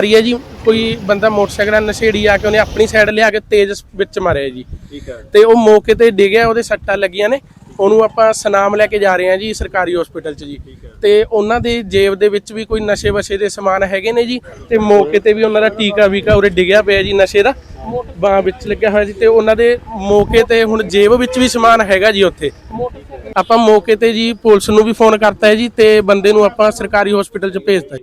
ਰਹੀ ਹੈ ਜੀ ਕੋਈ ਬੰਦਾ ਮੋਟਰਸਾਈਕਲ ਨਾਲ ਨਸ਼ੇੜੀ ਆ ਕੇ ਉਹਨੇ ਆਪਣੀ ਸਾਈਡ ਲਿਆ ਕੇ ਤੇਜ਼ ਵਿੱਚ ਮਾਰਿਆ ਜੀ। ਠੀਕ ਹੈ। ਤੇ ਉਹ ਮੌਕੇ ਤੇ ਡਿੱਗਿਆ ਉਹਦੇ ਸੱਟਾਂ ਲੱਗੀਆਂ ਨੇ ਉਹਨੂੰ ਆਪਾਂ ਸਨਾਮ ਲੈ ਕੇ ਜਾ ਰਹੇ ਹਾਂ ਜੀ ਸਰਕਾਰੀ ਹਸਪੀਟਲ 'ਚ ਜੀ। ਤੇ ਉਹਨਾਂ ਦੇ ਜੇਬ ਦੇ ਵਿੱਚ ਵੀ ਕੋਈ ਨਸ਼ੇ ਵਸ਼ੇ ਦੇ ਸਮਾਨ ਹੈਗੇ ਨੇ ਜੀ ਤੇ ਮੌਕੇ ਤੇ ਵੀ ਉਹਨਾਂ ਦਾ ਟੀਕਾ ਵੀਕਾ ਉਰੇ ਡਿੱਗਿਆ ਪਿਆ ਜੀ ਨਸ਼ੇ ਦਾ ਬਾਹ ਵਿੱਚ ਲੱਗਿਆ ਹੋਇਆ ਜੀ ਤੇ ਉਹਨਾਂ ਦੇ ਮੌਕੇ ਤੇ ਹੁਣ ਜੇਬ ਵਿੱਚ ਵੀ ਸਮਾਨ ਹੈਗਾ ਜੀ ਉੱਥੇ। ਆਪਾਂ ਮੌਕੇ ਤੇ ਜੀ ਪੁਲਿਸ ਨੂੰ ਵੀ ਫੋਨ ਕਰਤਾ ਹੈ ਜੀ ਤੇ ਬੰਦੇ ਨੂੰ ਆਪਾਂ ਸਰਕਾਰੀ ਹਸਪੀਟਲ 'ਚ ਭੇਜਤਾ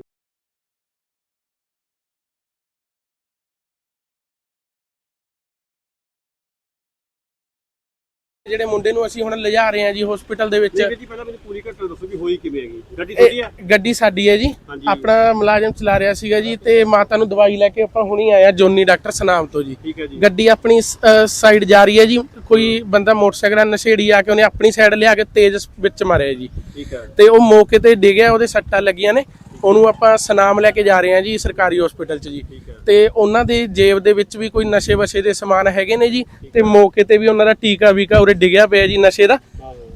ਜਿਹੜੇ ਮੁੰਡੇ ਨੂੰ ਅਸੀਂ ਹੁਣ ਲਿਜਾ ਰਹੇ ਹਾਂ ਜੀ ਹਸਪੀਟਲ ਦੇ ਵਿੱਚ। ਜੀ ਪਹਿਲਾਂ ਮੈਨੂੰ ਪੂਰੀ ਘਟਨਾ ਦੱਸੋ ਵੀ ਹੋਈ ਕਿਵੇਂ ਹੈਗੀ। ਗੱਡੀ ਤੁਹਾਡੀ ਆ? ਇਹ ਗੱਡੀ ਸਾਡੀ ਹੈ ਜੀ। ਆਪਣਾ ਮੁਲਾਜ਼ਮ ਚਲਾ ਰਿਹਾ ਸੀਗਾ ਜੀ ਤੇ ਮਾਤਾ ਨੂੰ ਦਵਾਈ ਲੈ ਕੇ ਆਪਾਂ ਹੁਣੀ ਆਇਆ ਜੋਨੀ ਡਾਕਟਰ ਸਨਾਮ ਤੋਂ ਜੀ। ਠੀਕ ਹੈ ਜੀ। ਗੱਡੀ ਆਪਣੀ ਸਾਈਡ ਜਾ ਰਹੀ ਹੈ ਜੀ। ਕੋਈ ਬੰਦਾ ਮੋਟਰਸਾਈਕਲ ਨਾਲ ਨਸ਼ੇੜੀ ਆ ਕੇ ਉਹਨੇ ਆਪਣੀ ਸਾਈਡ ਲਿਆ ਕੇ ਤੇਜ਼ ਵਿੱਚ ਮਾਰਿਆ ਜੀ। ਠੀਕ ਹੈ। ਤੇ ਉਹ ਮੌਕੇ ਤੇ ਡਿੱਗਿਆ ਉਹਦੇ ਸੱਟਾਂ ਲੱਗੀਆਂ ਨੇ। ਉਹਨੂੰ ਆਪਾਂ ਸਨਾਮ ਲੈ ਕੇ ਜਾ ਰਹੇ ਹਾਂ ਜੀ ਸਰਕਾਰੀ ਹਸਪੀਟਲ 'ਚ ਜੀ। ਤੇ ਉਹਨਾਂ ਦੇ ਜੇਬ ਦੇ ਵਿੱਚ ਵੀ ਕੋਈ ਨਸ਼ੇ ਵਸ਼ੇ ਦੇ ਸਮਾਨ ਹੈਗੇ ਨੇ ਜੀ। ਤੇ ਮੌਕੇ ਤੇ ਵੀ ਉਹਨਾਂ ਦਾ ਟੀਕਾ ਵੀਕਾ ਉਰੇ ਡਿੱਗਿਆ ਪਿਆ ਜੀ ਨਸ਼ੇ ਦਾ।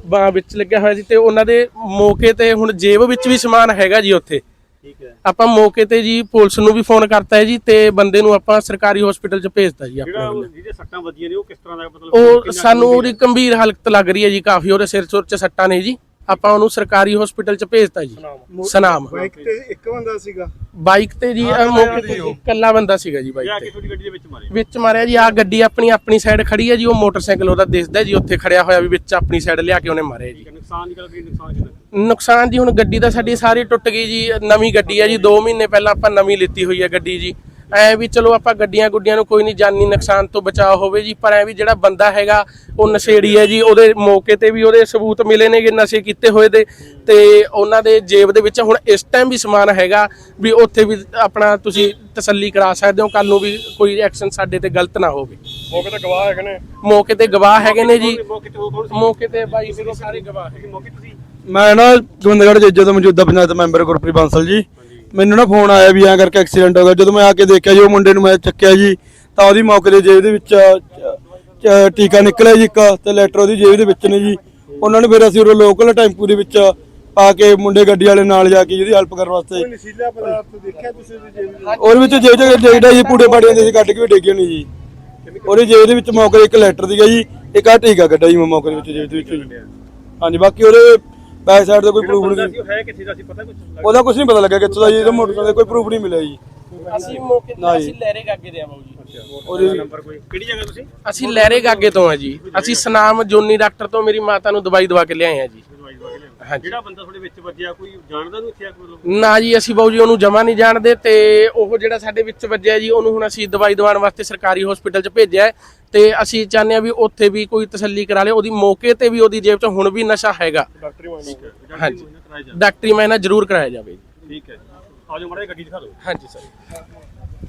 ਬਾਹ ਵਿੱਚ ਲੱਗਿਆ ਹੋਇਆ ਜੀ। ਤੇ ਉਹਨਾਂ ਦੇ ਮੌਕੇ ਤੇ ਹੁਣ ਜੇਬ ਵਿੱਚ ਵੀ ਸਮਾਨ ਹੈਗਾ ਜੀ ਉੱਥੇ। ਠੀਕ ਹੈ। ਆਪਾਂ ਮੌਕੇ ਤੇ ਜੀ ਪੁਲਿਸ ਨੂੰ ਵੀ ਫੋਨ ਕਰਤਾ ਹੈ ਜੀ ਤੇ ਬੰਦੇ ਨੂੰ ਆਪਾਂ ਸਰਕਾਰੀ ਹਸਪੀਟਲ 'ਚ ਭੇਜਤਾ ਜੀ ਜਿਹੜਾ ਆਪਣਾ ਉਹ ਜਿਹਦੇ ਸੱਟਾਂ ਵੱਜੀਆਂ ਨੇ ਉਹ ਕਿਸ ਤਰ੍ਹਾਂ ਦਾ ਮਤਲਬ ਉਹ ਸਾਨੂੰ ਉਹਦੀ ਗੰਭੀਰ ਹਾਲਤ ਲੱਗ ਰਹੀ ਹੈ ਜੀ। ਕਾਫੀ ਉਹਦੇ ਸਿਰ ਸੁਰ 'ਚ ਸੱਟਾਂ ਨੇ ਜੀ। ਆਪਾਂ ਉਹਨੂੰ ਸਰਕਾਰੀ ਹਸਪੀਟਲ 'ਚ ਭੇਜਤਾ ਜੀ। ਸਨਾਮ। ਬਾਈਕ ਤੇ ਇੱਕ ਬੰਦਾ ਸੀਗਾ? ਬਾਈਕ ਤੇ ਜੀ ਮੌਕੇ ਤੇ ਇਕੱਲਾ ਬੰਦਾ ਸੀਗਾ ਜੀ ਬਾਈਕ ਜਾ ਤੇ। ਕੇ ਤੁਹਾਡੀ ਗੱਡੀ ਦੇ ਵਿੱਚ ਮਾਰੇ ਵਿੱਚ ਮਾਰਿਆ ਜੀ ਆ ਗੱਡੀ ਆਪਣੀ ਆਪਣੀ ਸਾਈਡ ਖੜੀ ਹੈ ਜੀ ਉਹ ਮੋਟਰਸਾਈਕਲ ਉਹਦਾ ਦਿਸਦਾ ਜੀ ਉੱਥੇ ਖੜਿਆ ਹੋਇਆ ਵੀ ਵਿੱਚ ਆਪਣੀ ਸਾਈਡ ਲਿਆ ਕੇ ਉਹਨੇ ਮਾਰਿਆ ਜੀ। ਨੁਕਸਾਨ ਨਿਕਲ ਗਈ ਨੁਕਸਾਨ ਕਿੰਨਾ ਨੁਕਸਾਨ ਜੀ ਹੁਣ ਗੱਡੀ ਤਾਂ ਸਾਡੀ ਸਾਰੀ ਟੁੱਟ ਗਈ ਜੀ ਨਵੀਂ ਗੱਡੀ ਹੈ ਜੀ 2 ਮਹੀਨੇ ਪਹਿਲਾਂ ਆਪਾਂ ਨਵੀਂ ਲਿੱਤੀ ਹੋਈ ਹੈ ਗੱਡੀ ਜੀ। ਐ ਵੀ ਚਲੋ ਆਪਾਂ ਗੱਡੀਆਂ ਗੁੱਡੀਆਂ ਨੂੰ ਕੋਈ ਨਹੀਂ ਜਾਨੀ ਨੁਕਸਾਨ ਤੋਂ ਬਚਾਅ ਹੋਵੇ ਜੀ ਪਰ ਐ ਵੀ ਜਿਹੜਾ ਬੰਦਾ ਹੈਗਾ ਉਹ ਨਸ਼ੇੜੀ ਹੈ ਜੀ ਉਹਦੇ ਮੌਕੇ ਤੇ ਵੀ ਉਹਦੇ ਸਬੂਤ ਮਿਲੇ ਨੇਗੇ ਨਸ਼ੇ ਕੀਤੇ ਹੋਏ ਦੇ ਤੇ ਉਹਨਾਂ ਦੇ ਜੇਬ ਦੇ ਵਿੱਚ ਹੁਣ ਇਸ ਟਾਈਮ ਵੀ ਸਮਾਨ ਹੈਗਾ ਵੀ ਉੱਥੇ ਵੀ ਆਪਣਾ ਤੁਸੀਂ ਤਸੱਲੀ ਕਰਾ ਸਕਦੇ ਹੋ ਕੱਲ ਨੂੰ ਵੀ ਕੋਈ ਐਕਸ਼ਨ ਸਾਡੇ ਤੇ ਗਲਤ ਨਾ ਹੋਵੇ। ਮੌਕੇ ਤੇ ਗਵਾਹ ਹੈਗੇ ਨੇ? ਮੌਕੇ ਤੇ ਗਵਾਹ ਹੈਗੇ ਨੇ ਜੀ। ਮੌਕੇ ਤੇ ਉਹ ਕੌਣ ਸੀ? ਮੌਕੇ ਤੇ ਬਾਈ ਸਾਰੇ ਗਵਾਹ ਹੈਗੇ ਮੌਕੇ ਤੁਸੀਂ ਮੈਂ ਨਾ ਗੋਬਿੰਦਗੜ੍ਹ ਜੇਜੇ ਤੋਂ ਮੌਜੂਦਾ ਪੰਚਾਇਤ ਮੈਂਬਰ ਗੁਰਪ੍ਰੀਤ ਬਾਂਸਲ ਜੀ। ਮੈਨੂੰ ਨਾ ਫੋਨ ਆਇਆ ਵੀ ਐਂ ਕਰਕੇ ਐਕਸੀਡੈਂਟ ਹੋ ਗਿਆ। ਜਦੋਂ ਮੈਂ ਆ ਕੇ ਦੇਖਿਆ ਜੀ ਉਹ ਮੁੰਡੇ ਨੂੰ ਮੈਂ ਚੱਕਿਆ ਜੀ ਤਾਂ ਉਹਦੀ ਮੌਕੇ ਦੇ ਜੇਬ ਦੇ ਵਿੱਚ ਅ, ਅ, ਟੀਕਾ ਨਿਕਲਿਆ ਜੀ ਇੱਕ ਤੇ ਲੈਟਰ ਉਹਦੀ ਜੇਬ ਦੇ ਵਿੱਚ ਨੇ ਜੀ। ਉਹਨਾਂ ਨੇ ਫਿਰ ਅਸੀਂ ਉਹ ਲੋਕਲ ਟੈਂਪੂ ਦੇ ਵਿੱਚ ਪਾ ਕੇ ਮੁੰਡੇ ਗੱਡੀ ਵਾਲੇ ਨਾਲ ਜਾ ਕੇ ਜਿਹਦੀ ਹੈਲਪ ਕਰਨ ਵਾਸਤੇ। ਨਸ਼ੀਲਾ ਪਦਾਰਥ ਦੇਖਿਆ ਤੁਸੀਂ ਉਹਦੀ ਜੇਬ ਵਿੱਚ? ਉਹਦੇ ਵਿੱਚ ਜੇਬ ਚ ਜਿਹੜਾ ਜੀ ਪੂੜੇ ਪਾੜੀਆਂ ਦੇ ਸੀ ਕੱਢ ਕੇ ਵੀ ਡੇਗੇ ਨਹੀਂ ਜੀ। ਉਹਦੀ ਜੇਬ ਦੇ ਵਿੱਚ ਮੌਕੇ ਤੇ ਇੱਕ ਲੈਟਰ ਸੀਗਾ ਜੀ ਇੱਕ ਆ ਟੀਕਾ ਕੱਢਿਆ ਜੀ ਮੈਂ ਮੌਕੇ ਦੇ ਵਿੱਚ ਜੇਬ ਦੇ ਵਿੱਚ ਜੀ। ਹਾਂਜੀ ਬਾਕੀ ਉਹਦੇ ਬੈਕ ਸਾਈਡ ਤੇ ਕੋਈ ਪ੍ਰੂਫ ਨਹੀਂ। ਸੀ ਹੈ ਕਿੱਥੇ ਦਾ ਸੀ ਪਤਾ ਕੁਝ ਉਹਦਾ ਕੁਝ ਨਹੀਂ ਪਤਾ ਲੱਗਾ ਕਿੱਥੋਂ ਦਾ ਜੀ ਇਹਦਾ ਮੋਟਰਸਾਈਕਲ ਦਾ ਕੋਈ ਪ੍ਰੂਫ ਨਹੀਂ ਮਿਲਿਆ ਜੀ। ਅਸੀਂ ਮੌਕੇ ਤੇ। ਅਸੀਂ ਲਹਿਰੇ ਗਾਗੇ ਦੇ ਆਵਾਂ ਜੀ। ਉਹਦੀ ਨੰਬਰ ਕੋਈ। ਕਿਹੜੀ ਜਗ੍ਹਾ ਤੁਸੀਂ? ਅਸੀਂ ਲਹਿਰੇ ਗਾਗੇ ਤੋਂ ਆ ਜੀ। ਅਸੀਂ ਸਨਾਮ ਜੋਨੀ ਡਾਕਟਰ ਤੋਂ ਮੇਰੀ ਮਾਤਾ ਨੂੰ ਦਵਾਈ ਦਵਾ ਕੇ ਲਿਆਏ ਆ ਜੀ ਦਵਾਈ ਦਵਾ ਕੇ ਲਿਆਓ। ਹਾਂਜੀ। ਜਿਹੜਾ ਬੰਦਾ ਤੁਹਾਡੇ ਵਿੱਚ ਵੱਜਿਆ ਕੋਈ ਜਾਣਦਾ ਨੂੰ ਇੱਥੇ ਆ ਕੋਈ ਲੋਕ ਨਾ ਜੀ ਅਸੀਂ ਬਾਊ ਜੀ ਉਹਨੂੰ ਜਮਾ ਨਹੀਂ ਜਾਣਦੇ ਤੇ ਉਹ ਜਿਹੜਾ ਸਾਡੇ ਵਿੱਚ ਵੱਜਿਆ ਜੀ ਉਹਨੂੰ ਹੁਣ ਅਸੀਂ ਦਵਾਈ ਦਵਾਉਣ ਵਾਸਤੇ ਸਰਕਾਰੀ ਹਸਪੀਟਲ 'ਚ ਭੇਜਿਆ ਹੈ ਤੇ ਅਸੀਂ ਚਾਹੁੰਦੇ ਆ ਵੀ ਉੱਥੇ ਵੀ ਕੋਈ ਤਸੱਲੀ ਕਰਾ ਲੇ ਉਹਦੀ ਮੌਕੇ ਤੇ ਵੀ ਉਹਦੀ ਜੇਬ 'ਚ ਹੁਣ ਵੀ ਨਸ਼ਾ ਹੈਗਾ। ਡਾਕਟਰੀ ਮਾਨੀ ਹੈ। ਹਾਂਜੀ। ਕਰਾਇਆ ਜਾ ਡਾਕਟਰੀ ਮੈਨਾਂ ਜ਼ਰੂਰ ਕਰਾਇਆ ਜਾਵੇ ਠੀਕ ਹੈ ਆ ਜਾਓ ਮਾੜਾ ਜਿਹਾ ਗੱਡੀ ਦਿਖਾ ਦਿਓ। ਹਾਂਜੀ ਸਰ।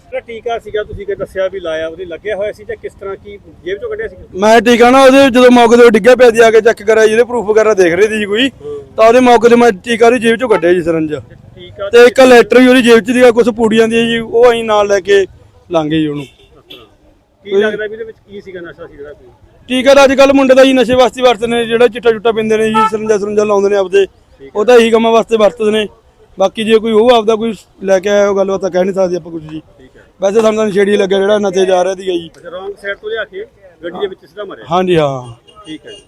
ਜਿਹੜਾ ਟੀਕਾ ਸੀਗਾ ਤੁਸੀਂ ਕਿ ਦੱਸਿਆ ਵੀ ਲਾਇਆ ਉਹਦੇ ਲੱਗਿਆ ਹੋਇਆ ਸੀ ਜਾਂ ਕਿਸ ਤਰ੍ਹਾਂ ਕੀ ਜੇਬ ਚੋਂ ਕੱਢਿਆ ਸੀ ਮੈਂ ਟੀਕਾ ਨਾ ਉਹਦੇ ਜਦੋਂ ਮੌਕੇ ਤੇ ਡਿੱਗਿਆ ਪਿਆ ਸੀ ਆ ਕੇ ਚੈੱਕ ਕਰਿਆ ਜਿਹਦੇ ਪ੍ਰੂਫ ਵਗੈਰਾ ਦੇਖ ਰਹੇ ਸੀ ਜੀ ਕੋਈ ਤਾਂ ਉਹਦੇ ਮੌਕੇ ਤੇ ਮੈਂ ਟੀਕਾ ਉਹਦੀ ਜੇਬ ਚੋਂ ਕੱਢਿਆ ਜੀ ਸਰੰਜ। ਤੇ ਇੱਕ ਲੈਟਰ ਵੀ ਉਹਦੀ ਜੇਬ 'ਚ ਸੀਗਾ ਕੁਝ ਪੂੜੀਆਂ ਦੀ ਜੀ ਉਹ ਅਸੀਂ ਨਾਲ ਲੈ ਕੇ ਲੰਘੇ ਜੀ ਉਹਨੂੰ। ਕੀ ਲੱਗਦਾ ਵੀ ਇਹਦੇ ਵਿੱਚ ਕੀ ਸੀਗਾ ਨਸ਼ਾ ਸੀ ਜਿਹੜਾ ਕੋਈ? ਟੀਕਾ ਤਾਂ ਅੱਜ ਕੱਲ ਮੁੰਡੇ ਦਾ ਜੀ ਨਸ਼ੇ ਵਾਸਤੇ ਵਰਤਦੇ ਨੇ ਜਿਹੜਾ ਚਿੱਟਾ ਚੁੱਟਾ ਪਿੰਦੇ ਨੇ ਜੀ ਸਰੰਜਾ ਸਰੰਜਾ ਲਾਉਂਦੇ ਨੇ ਆਪਦੇ ਉਹ ਤਾਂ ਇਹੀ ਕੰਮਾਂ ਵਾਸਤੇ ਵਰਤਦੇ ਨੇ। ਬਾਕੀ ਜੇ ਕੋਈ ਉਹ ਆਪਦਾ ਕੋਈ ਲੈ ਕੇ ਆਇਆ ਉਹ ਗੱਲਬਾਤ ਤਾਂ ਕਹਿ ਨਹੀਂ ਸਕਦੇ ਆਪਾਂ ਕੁਝ ਜੀ। ਵੈਸੇ ਸਾਨੂੰ ਤਾਂ ਨਸ਼ੇੜੀ ਲੱਗਿਆ ਜਿਹੜਾ ਨਸ਼ੇ ਜਾ ਰਿਹਾ ਸੀਗਾ ਜੀ। ਰੌਂਗ ਸਾਈਡ ਤੋਂ ਲਿਆ ਕੇ ਗੱਡੀ ਦੇ ਵਿੱਚ ਸਿੱਧਾ ਮਾਰਿਆ। ਹਾਂਜੀ ਹਾਂ। ਠੀਕ ਹੈ ਜੀ।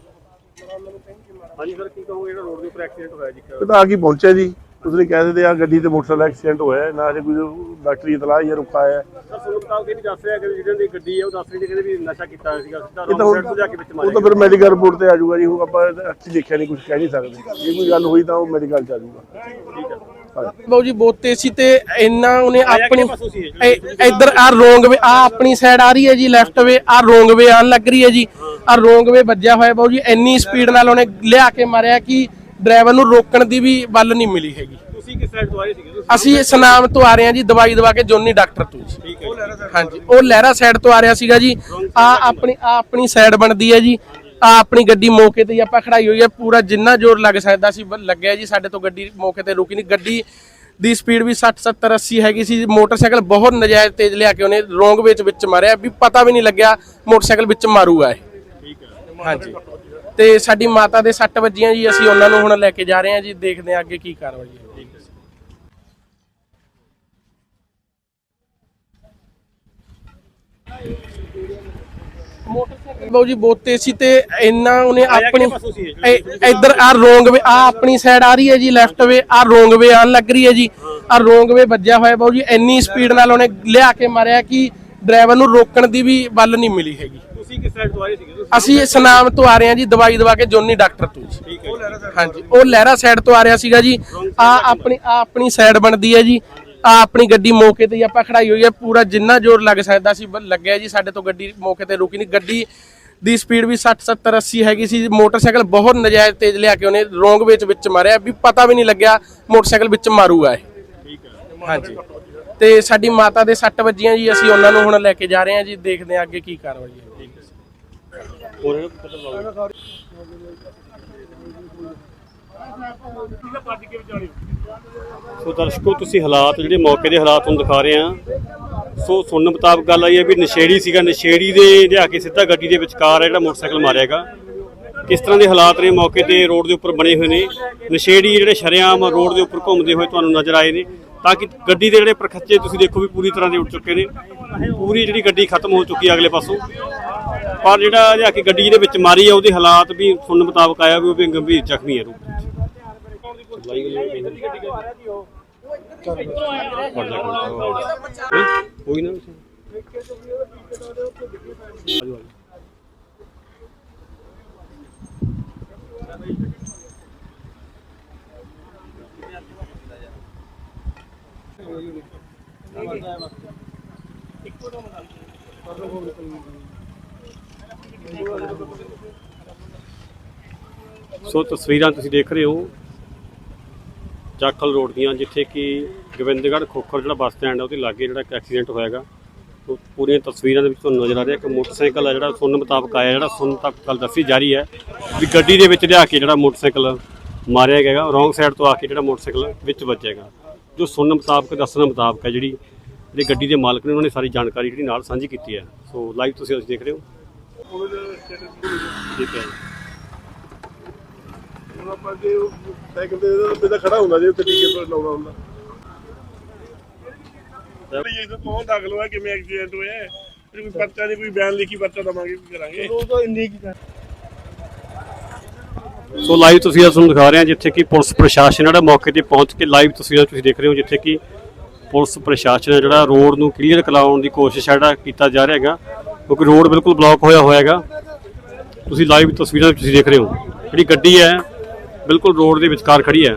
ਹਾਂਜੀ ਸਰ ਕੀ ਕਹੋਗੇ ਜਿਹੜਾ ਰੋਡ ਦੇ ਉੱਪਰ ਐਕਸੀਡੈਂਟ ਹੋਇਆ ਜੀ? ਇੱਕ? ਪਤਾ ਆ ਕੀ ਪਹੁੰਚਿਆ ਜੀ। ਉਸਨੇ ਕਹਿ ਦਿੰਦੇ ਆ ਗੱਡੀ ਤੇ ਮੋਟਰਸਾਈਕਲ ਐਕਸੀਡੈਂਟ ਹੋਇਆ ਹੈ, ਨਾ ਜੇ ਕੋਈ ਡਾਕਟਰੀ ਇਤਲਾਹ ਜਾਂ ਰੁਕਾ ਹੈ। ਸਰ ਤੁਹਾਨੂੰ ਮੁਤਾਬਕ ਇਹ ਵੀ ਦੱਸ ਰਿਹਾ ਕਿ ਜਿਹਨਾਂ ਦੀ ਗੱਡੀ ਹੈ ਉਹ ਦੱਸ ਰਹੀ ਸੀ ਕਹਿੰਦੇ ਵੀ ਨਸ਼ਾ ਕੀਤਾ ਹੋਇਆ ਸੀਗਾ। ਸਿੱਧਾ ਇਹ ਤਾਂ ਸਾਈਡ ਤੋਂ ਜਾ ਕੇ ਵਿੱਚ ਉਹ ਮਾਰਿਆ ਤਾਂ ਫਿਰ ਮੈਡੀਕਲ ਰਿਪੋਰਟ ਤੇ ਆ ਜਾਊਗਾ ਜੀ। ਉਹ ਆਪਾਂ ਅੱਖੀ ਦੇਖਿਆ ਨਹੀਂ ਕੁਝ ਕਹਿ ਨਹੀਂ ਸਕਦੇ। ਜੇ ਕੋਈ ਗੱਲ ਹੋਈ ਤਾਂ ਉਹ ਮੈਡੀਕਲ ਚ ਆ ਜਾਊਗਾ। ਠੀਕ ਹੈ। ਬਾਊ ਜੀ ਬਹੁਤ ਤੇਜ਼ ਸੀ ਤੇ ਇੰਨਾ ਉਹਨੇ ਆਇਆ ਆਪਣੀ ਕਿਹੜੇ ਪਾਸੋਂ ਸੀ ਇਹ? ਇਹ- ਇੱਧਰ ਆ ਰੋਂਗ ਵੇ ਆ ਆਪਣੀ ਸਾਈਡ ਆ ਰਹੀ ਹੈ ਜੀ ਲੈਫਟ ਵੇ ਆ ਰੋਂਗ ਵੇ ਆਣ ਲੱਗ ਰਹੀ ਹੈ ਜੀ। ਆ ਰੋਂਗ ਵੇ ਵੱਜਿਆ ਹੋਇਆ ਬਾਊ ਜੀ ਇੰਨੀ ਸਪੀਡ ਨਾਲ ਉਹਨੇ ਲਿਆ ਕੇ ਮਾਰਿਆ ਕਿ ਡਰਾਈਵਰ ਨੂੰ ਰੋਕਣ ਦੀ ਵੀ ਵੱਲ ਨਹੀਂ ਮਿਲੀ ਹੈਗੀ। ਤੁਸੀਂ ਕਿਸ ਸਾਈਡ ਤੋਂ ਆ ਰਹੇ ਸੀਗੇ? ਅਸੀਂ ਸਨਾਮ ਤੋਂ ਆ ਰਹੇ ਹਾਂ ਜੀ ਦਵਾਈ ਦਵਾ ਕੇ ਜੋਨੀ ਡਾਕਟਰ ਤੋਂ ਜੀ। ਠੀਕ ਹੈ ਹਾਂਜੀ ਉਹ ਲਹਿਰਾ ਸਾਈਡ ਤੋਂ ਆ ਰਿਹਾ ਸੀਗਾ ਜੀ। ਆ ਆਪਣੀ ਆ ਆਪਣੀ ਸਾਈਡ ਬਣਦੀ ਹੈ ਜੀ। ਆ ਆਪਣੀ ਗੱਡੀ ਮੌਕੇ ਤੇ ਹੀ ਆਪਾਂ ਖੜਾਈ ਹੋਈ ਹੈ। ਪੂਰਾ ਜਿੰਨਾ ਜ਼ੋਰ ਲੱਗ ਸਕਦਾ ਸੀ ਲੱਗਿਆ ਜੀ ਸਾਡੇ ਤੋਂ ਗੱਡੀ ਮੌਕੇ ਤੇ ਰੁਕੀ ਨਹੀਂ। ਗੱਡੀ ਦੀ ਸਪੀਡ ਵੀ 60 70 80 ਹੈਗੀ ਸੀ। ਮੋਟਰਸਾਈਕਲ ਬਹੁਤ ਨਜਾਇਜ਼ ਤੇਜ਼ ਲਿਆ ਕੇ ਉਹਨੇ ਰੋਂਗ ਵਿੱਚ ਵਿੱਚ ਮਾਰਿਆ। ਵੀ ਪਤਾ ਵੀ ਨਹੀਂ ਲੱਗਿਆ ਮੋਟਰਸਾਈਕਲ ਵਿੱਚ ਮਾਰੂਗਾ ਇਹ। ਹਾਂਜੀ। ਤੇ ਸਾਡੀ ਮਾਤਾ ਦੇ ਸੱਟ ਵੱਜੀਆਂ ਜੀ ਅਸੀਂ ਉਹਨਾਂ ਨੂੰ ਹੁਣ ਲੈ ਕੇ ਜਾ ਰਹੇ ਹਾਂ ਜੀ ਦੇਖਦੇ ਹਾਂ ਅੱਗੇ ਕੀ ਕਾਰਵਾਈ ਹੈ। ਬਾਊ ਜੀ ਬਹੁਤ ਤੇਜ਼ ਸੀ ਤੇ ਇੰਨਾ ਉਹਨੇ ਆਪਣੀ ਇੱਧਰ ਆ ਰੋਂਗ ਵੇ ਆ ਆਪਣੀ ਸਾਈਡ ਆ ਰਹੀ ਹੈ ਜੀ ਲੈਫਟ ਵੇ ਆ ਰੋਂਗ ਵੇ ਆਣ ਲੱਗ ਰਹੀ ਹੈ ਜੀ। ਆ ਰੋਂਗ ਵੇ ਵੱਜਿਆ ਹੋਇਆ ਬਾਊ ਜੀ ਇੰਨੀ ਸਪੀਡ ਨਾਲ ਉਹਨੇ ਲਿਆ ਕੇ ਮਾਰਿਆ ਕਿ ਡਰਾਈਵਰ ਨੂੰ ਰੋਕਣ ਦੀ ਵੀ ਬੱਲ ਨਹੀਂ ਮਿਲੀ ਹੈਗੀ। ਤੁਸੀਂ ਕਿਸ ਸਾਈਡ ਤੋਂ ਸੀਗੇ? ਤੁਸੀਂ ਅਸੀਂ ਸਨਾਮ ਤੋਂ ਆ ਰਹੇ ਹਾਂ ਜੀ ਦਵਾਈ ਦਵਾ ਕੇ ਜੋਨੀ ਡਾਕਟਰ ਤੋਂ ਜੀ। ਠੀਕ ਹੈ ਹਾਂਜੀ ਉਹ ਲਹਿਰਾ ਸਾਈਡ ਤੋਂ ਆ ਰਿਹਾ ਸੀਗਾ ਜੀ। ਆ ਆਪਣੀ ਆ ਆਪਣੀ ਸਾਈਡ ਬਣਦੀ ਹੈ ਜੀ। ਆ ਆਪਣੀ ਗੱਡੀ ਮੌਕੇ ਤੇ ਹੀ ਆਪਾਂ ਖੜਾਈ ਹੋਈ ਹੈ। ਪੂਰਾ ਜਿੰਨਾ ਜ਼ੋਰ ਲੱਗ ਸਕਦਾ ਸੀ ਬ- ਲੱਗਿਆ ਜੀ ਸਾਡੇ ਤੋਂ ਗੱਡੀ ਮੌਕੇ ਤੇ ਰੁਕੀ ਨਹੀਂ। ਗੱਡੀ ਦੀ ਸਪੀਡ ਵੀ 60 70 80 ਹੈਗੀ ਸੀ। ਮੋਟਰਸਾਈਕਲ ਬਹੁਤ ਨਜਾਇਜ਼ ਤੇਜ਼ ਲਿਆ ਕੇ ਉਹਨੇ ਰੋਂਗ ਵਿੱਚ ਵਿੱਚ ਮਾਰਿਆ। ਵੀ ਪਤਾ ਵੀ ਨਹੀਂ ਲੱਗਿਆ ਮੋਟਰਸਾਈਕਲ ਵਿੱਚ ਮਾਰੂਗਾ ਇਹ। ਠੀਕ ਹੈ। ਹਾਂਜੀ। ਤੇ ਸਾਡੀ ਮਾਤਾ ਦੇ ਸੱਟ ਵੱਜੀਆਂ ਜੀ। ਅਸੀਂ ਉਹਨਾਂ ਨੂੰ ਹੁਣ ਲੈ ਕੇ ਜਾ ਰਹੇ ਹਾਂ ਜੀ। ਦੇਖਦੇ ਹਾਂ ਅੱਗੇ ਕੀ ਕਾਰਵਾਈ ਹੈ। ਹੋਰ ਇਹਨੂੰ ਪਤਾ ਸੋ ਦਰਸ਼ਕੋ, ਤੁਸੀਂ ਹਾਲਾਤ ਜਿਹੜੇ ਮੌਕੇ ਦੇ ਹਾਲਾਤ ਨੂੰ ਦਿਖਾ ਰਹੇ ਆ ਸੋ ਸੁਣਨ ਮੁਤਾਬਕ ਗੱਲ ਆਈ ਹੈ ਵੀ ਨਸ਼ੇੜੀ ਸੀਗਾ। ਨਸ਼ੇੜੀ ਦੇ ਲਿਆ ਕੇ ਸਿੱਧਾ ਗੱਡੀ ਦੇ ਵਿਚਕਾਰ ਹੈ ਜਿਹੜਾ ਮੋਟਰਸਾਈਕਲ ਮਾਰਿਆਗਾ ਕਿਸ ਤਰ੍ਹਾਂ ਦੇ ਹਾਲਾਤ ਨੇ? ਮੌਕੇ ਤੇ ਰੋਡ ਦੇ ਉੱਪਰ ਬਣੇ ਹੋਏ ਨੇ। ਨਸ਼ੇੜੀ ਜਿਹੜੇ ਸ਼ਰੇਆਮ ਰੋਡ ਦੇ ਉੱਪਰ ਘੁੰਮਦੇ ਹੋਏ ਤੁਹਾਨੂੰ ਨਜ਼ਰ ਆਏ ਨੇ। ਤਾਂ ਕਿ ਗੱਡੀ ਦੇ ਜਿਹੜੇ ਪ੍ਰਖੱਚੇ ਤੁਸੀਂ ਦੇਖੋ ਵੀ ਪੂਰੀ ਤਰ੍ਹਾਂ ਦੇ ਉੱਡ ਚੁੱਕੇ ਨੇ। ਪੂਰੀ ਜਿਹੜੀ ਗੱਡੀ ਖਤਮ ਹੋ ਚੁੱਕੀ ਹੈ ਅਗਲੇ ਪਾਸੋਂ। ਪਰ ਜਿਹੜਾ ਲਿਆ ਕੇ ਗੱਡੀ ਜਿਹਦੇ ਵਿੱਚ ਮਾਰੀ ਆ ਉਹਦੇ ਹਾਲਾਤ ਵੀ ਸੁਣਨ ਮੁਤਾਬਕ ਆਇਆ ਵੀ ਉਹ ਵੀ ਗੰਭੀਰ ਜ਼ਖਮੀ ਹੈ ਰੂਪ ਵਿੱਚ। ਕੋਈ ਨਾ। ਸੋ ਤਸਵੀਰਾਂ ਤੁਸੀਂ ਦੇਖ ਰਹੇ ਹੋ ਜਾਖਲ ਰੋਡ ਦੀਆਂ, ਜਿੱਥੇ ਕਿ ਗੋਬਿੰਦਗੜ੍ਹ ਖੋਖਰ ਜਿਹੜਾ ਬੱਸ ਸਟੈਂਡ ਹੈ, ਉਹਦੇ ਲਾਗੇ ਜਿਹੜਾ ਇੱਕ ਐਕਸੀਡੈਂਟ ਹੋਇਆਗਾ ਉਹ ਪੂਰੀਆਂ ਤਸਵੀਰਾਂ ਦੇ ਵਿੱਚ ਤੁਹਾਨੂੰ ਨਜ਼ਰ ਆ ਰਿਹਾ ਕਿ ਮੋਟਰਸਾਈਕਲ ਹੈ ਜਿਹੜਾ, ਸੁਣਨ ਮੁਤਾਬਕ ਆਇਆ ਜਿਹੜਾ, ਸੁਣਨ ਤੱਕ ਗੱਲ ਦੱਸੀ ਜਾ ਰਹੀ ਹੈ ਵੀ ਗੱਡੀ ਦੇ ਵਿੱਚ ਲਿਆ ਕੇ ਜਿਹੜਾ ਮੋਟਰਸਾਈਕਲ ਮਾਰਿਆ ਗਿਆ ਰੋਂਗ ਸਾਈਡ ਤੋਂ ਆ ਕੇ ਜਿਹੜਾ ਮੋਟਰਸਾਈਕਲ ਵਿੱਚ ਵੱਜੇਗਾ ਜੋ ਸੁਣਨ ਮੁਤਾਬਕ, ਦੱਸਣ ਮੁਤਾਬਕ ਹੈ ਜਿਹੜੀ ਜਿਹੜੀ ਗੱਡੀ ਦੇ ਮਾਲਕ ਨੇ ਉਹਨਾਂ ਨੇ ਸਾਰੀ ਜਾਣਕਾਰੀ ਜਿਹੜੀ ਨਾਲ ਸਾਂਝੀ ਕੀਤੀ ਹੈ। ਸੋ ਲਾਈਵ ਤੁਸੀਂ ਅੱਜ ਦੇਖ ਰਹੇ ਹੋ। ਠੀਕ ਹੈ ਹੁਣ ਆਪਾਂ ਜੇ ਉਹ ਸਾਈਕਲ ਤੇ ਇਹਦਾ ਪਹਿਲਾਂ ਖੜਾ ਹੁੰਦਾ ਜੇ ਉੱਤੇ ਟੀਕੇ ਤੋਂ ਲਾਉਣਾ ਹੁੰਦਾ। ਇਹ ਤਾਂ ਕੌਣ ਦਾਖਲ ਹੋਇਆ ਕਿਵੇਂ ਐਕਸੀਡੈਂਟ ਹੋਇਆ? ਹੈ? ਫਿਰ ਕੋਈ ਪਰਚਾ ਨਹੀਂ ਕੋਈ ਬਿਆਨ ਲਿਖੀ ਪਰਚਾ ਦਵਾਂਗੇ ਕੀ ਕਰਾਂਗੇ? ਉਹ ਤਾਂ ਇੰਨੀ ਕੀ ਸੋ ਲਾਈਵ ਤਸਵੀਰਾਂ ਤੁਹਾਨੂੰ ਦਿਖਾ ਰਹੇ ਹਾਂ ਜਿੱਥੇ ਕਿ ਪੁਲਿਸ ਪ੍ਰਸ਼ਾਸਨ ਜਿਹੜਾ ਮੌਕੇ ਤੇ ਪਹੁੰਚ ਕੇ ਲਾਈਵ ਤਸਵੀਰਾਂ ਤੁਸੀਂ ਦੇਖ ਰਹੇ ਹੋ ਜਿੱਥੇ ਕਿ ਪੁਲਿਸ ਪ੍ਰਸ਼ਾਸਨ ਹੈ ਜਿਹੜਾ ਰੋਡ ਨੂੰ ਕਲੀਅਰ ਕਰਾਉਣ ਦੀ ਕੋਸ਼ਿਸ਼ ਹੈ ਜਿਹੜਾ ਕੀਤਾ ਜਾ ਰਿਹਾ ਹੈਗਾ। ਕਿਉਂਕਿ ਰੋਡ ਬਿਲਕੁਲ ਬਲੌਕ ਹੋਇਆ ਹੋਇਆ ਹੈਗਾ ਤੁਸੀਂ ਲਾਈਵ ਤਸਵੀਰਾਂ ਵਿੱਚ ਤੁਸੀਂ ਦੇਖ ਰਹੇ ਹੋ। ਜਿਹੜੀ ਗੱਡੀ ਹੈ, ਬਿਲਕੁਲ ਰੋਡ ਦੇ ਵਿਚਕਾਰ ਖੜੀ ਹੈ।